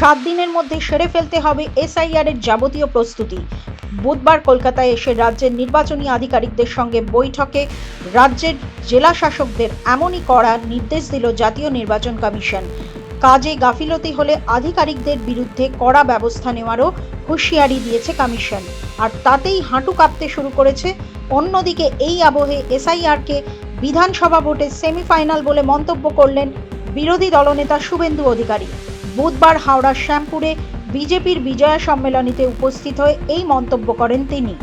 সাত দিনের মধ্যে সেরে ফেলতে হবে এসআইআরের যাবতীয় প্রস্তুতি। বুধবার কলকাতায় এসে রাজ্যের নির্বাচনী আধিকারিকদের সঙ্গে বৈঠকে রাজ্যের জেলা শাসকদের এমনই করার নির্দেশ দিল জাতীয় নির্বাচন কমিশন। কাজে গাফিলতি হলে আধিকারিকদের বিরুদ্ধে কড়া ব্যবস্থা নেওয়ারও হুঁশিয়ারি দিয়েছে কমিশন। আর তাতেই হাঁটু কাঁপতে শুরু করেছে। অন্যদিকে এই আবহে এসআইআরকে বিধানসভা ভোটের সেমিফাইনাল বলে মন্তব্য করলেন বিরোধী দলনেতা শুভেন্দু অধিকারী। বুধবার হাওড়ার শ্যামপুরে বিজেপির বিজয়া সম্মেলনীতে উপস্থিত হয়ে এই মন্তব্য করেন তিনি।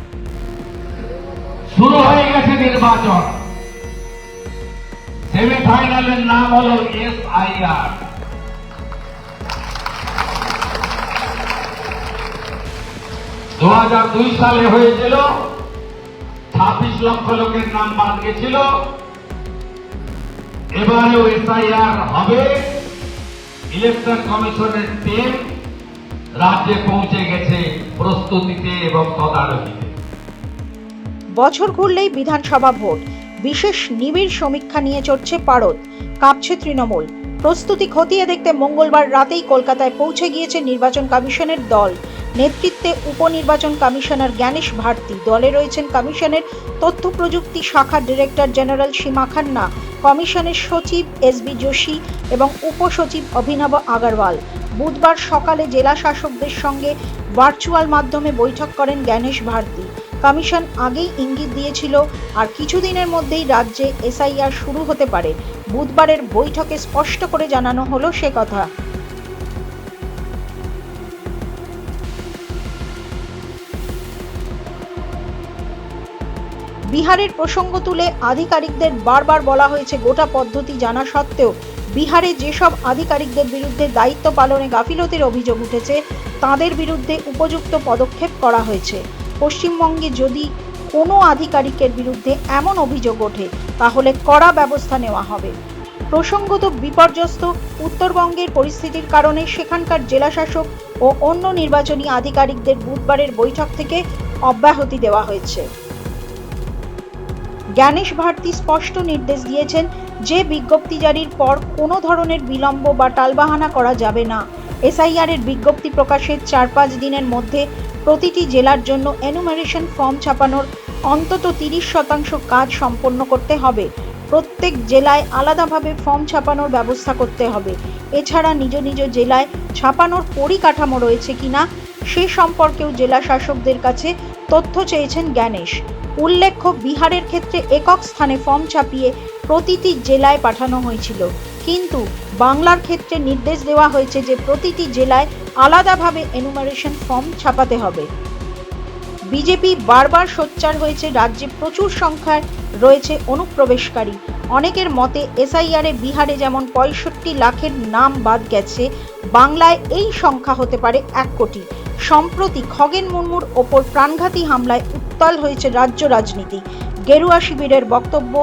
শুরু হয়ে গেছে নির্বাচন। সেমিফাইনালের নাম হলো এসআইআর দু হাজার দুই সালে হয়েছিল, ছাব্বিশ লক্ষ লোকের নাম বাদ গেছিল। এবারেও এসআইআর হবে। ইলেকশন কমিশনের টিম রাজ্যে পৌঁছে গেছে প্রস্তুতিতে এবং তদারকিতে। বছর ঘুরলেই বিধানসভা ভোট। বিশেষ নিবিড় সমীক্ষা নিয়ে চড়ছে পারদ। কাঁপছে তৃণমূল। প্রস্তুতি খতিয়ে দেখতে মঙ্গলবার রাতেই কলকাতায় পৌঁছে গিয়েছে নির্বাচন কমিশনের দল। নেতৃত্বে উপনির্বাচন কমিশনার জ্ঞানেশ ভারতী, দলে রয়েছেন কমিশনের তথ্য প্রযুক্তি শাখার ডিরেক্টর জেনারেল সীমা খান্না, কমিশনের সচিব এস বি যোশী এবং উপসচিব অভিনব আগারওয়াল। বুধবার সকালে জেলা শাসকদের সঙ্গে ভার্চুয়াল মাধ্যমে বৈঠক করেন জ্ঞানেশ ভারতী। কমিশন আগেই ইঙ্গিত দিয়েছিল, আর কিছুদিনের মধ্যেই রাজ্যে এসআইআর শুরু হতে পারে। বুধবারের বৈঠকে স্পষ্ট করে জানানো হলো সে কথা। বিহারের প্রসঙ্গ তুলে আধিকারিকদের বারবার বলা হয়েছে গোটা পদ্ধতি জানা সত্ত্বেও বিহারে যেসব আধিকারিকদের বিরুদ্ধে দায়িত্ব পালনে গাফিলতির অভিযোগ উঠেছে, তাদের বিরুদ্ধে উপযুক্ত পদক্ষেপ করা হয়েছে। পশ্চিমবঙ্গে যদি কোনো আধিকারিকের বিরুদ্ধে এমন অভিযোগ ওঠে, তাহলে কড়া ব্যবস্থা নেওয়া হবে। প্রসঙ্গত বিপর্যস্ত উত্তরবঙ্গের পরিস্থিতির কারণে সেখানকার জেলাশাসক ও অন্য নির্বাচনী আধিকারিকদের বুধবারের বৈঠক থেকে অব্যাহতি দেওয়া হয়েছে। জ্ঞানেশ ভারতী স্পষ্ট নির্দেশ দিয়েছেন যে বিজ্ঞপ্তি জারির পর কোনো ধরনের বিলম্ব বা টালবাহানা করা যাবে না। এসআইআর এর বিজ্ঞপ্তি প্রকাশের চার পাঁচ দিনের মধ্যে প্রতিটি জেলার জন্য এনুমারেশন ফর্ম ছাপানোর অন্তত তিরিশ শতাংশ কাজ সম্পন্ন করতে হবে। প্রত্যেক জেলায় আলাদাভাবে ফর্ম ছাপানোর ব্যবস্থা করতে হবে। এছাড়া নিজ নিজ জেলায় ছাপানোর পরিকাঠামো রয়েছে কিনা, সে সম্পর্কেও জেলা শাসকদের কাছে তথ্য চেয়েছেন জ্ঞানেশ। উল্লেখ্য, বিহারের ক্ষেত্রে একক স্থানে ফর্ম ছাপিয়ে প্রতিটি জেলায় পাঠানো হয়েছিল। কিন্তু বাংলার ক্ষেত্রে নির্দেশ দেওয়া হয়েছে যে প্রতিটি জেলায় আলাদাভাবে এনুমারেশন ফর্ম ছাপাতে হবে। বিজেপি বারবার সোচ্চার হয়েছে, রাজ্যে প্রচুর সংখ্যায় রয়েছে অনুপ্রবেশকারী। অনেকের মতে, এসআইআরে বিহারে যেমন পঁয়ষট্টি লাখের নাম বাদ গেছে, বাংলায় এই সংখ্যা হতে পারে এক কোটি। সম্প্রতি খগেন মুর্মুর ওপর প্রাণঘাতী হামলায় উত্তাল হয়েছে রাজ্য রাজনীতি গেরুয়া শিবিরের বক্তব্য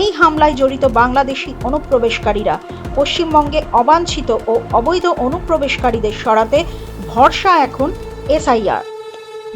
এই হামলায় জড়িত বাংলাদেশি অনুপ্রবেশকারীরা পশ্চিমবঙ্গে অবাঞ্ছিত ও অবৈধ অনুপ্রবেশকারীদের সরাতে ভরসা এখন এসআইআর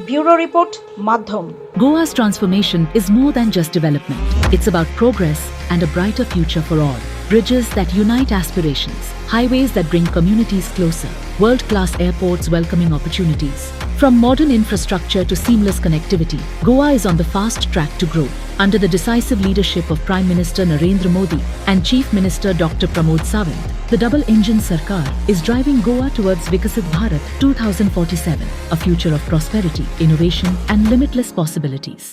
ব্যুরো রিপোর্ট মাধ্যম Goa's transformation is more than just development. It's about progress and a brighter future for all. Bridges that unite aspirations, highways that bring communities closer, world class airports welcoming opportunities. From modern infrastructure to seamless connectivity, Goa is on the fast track to grow. Under the decisive leadership of Prime Minister Narendra Modi and Chief Minister Dr. Pramod Sawant, the double engine Sarkar is driving Goa towards Vikasit Bharat 2047, a future of prosperity, innovation, and limitless possibilities.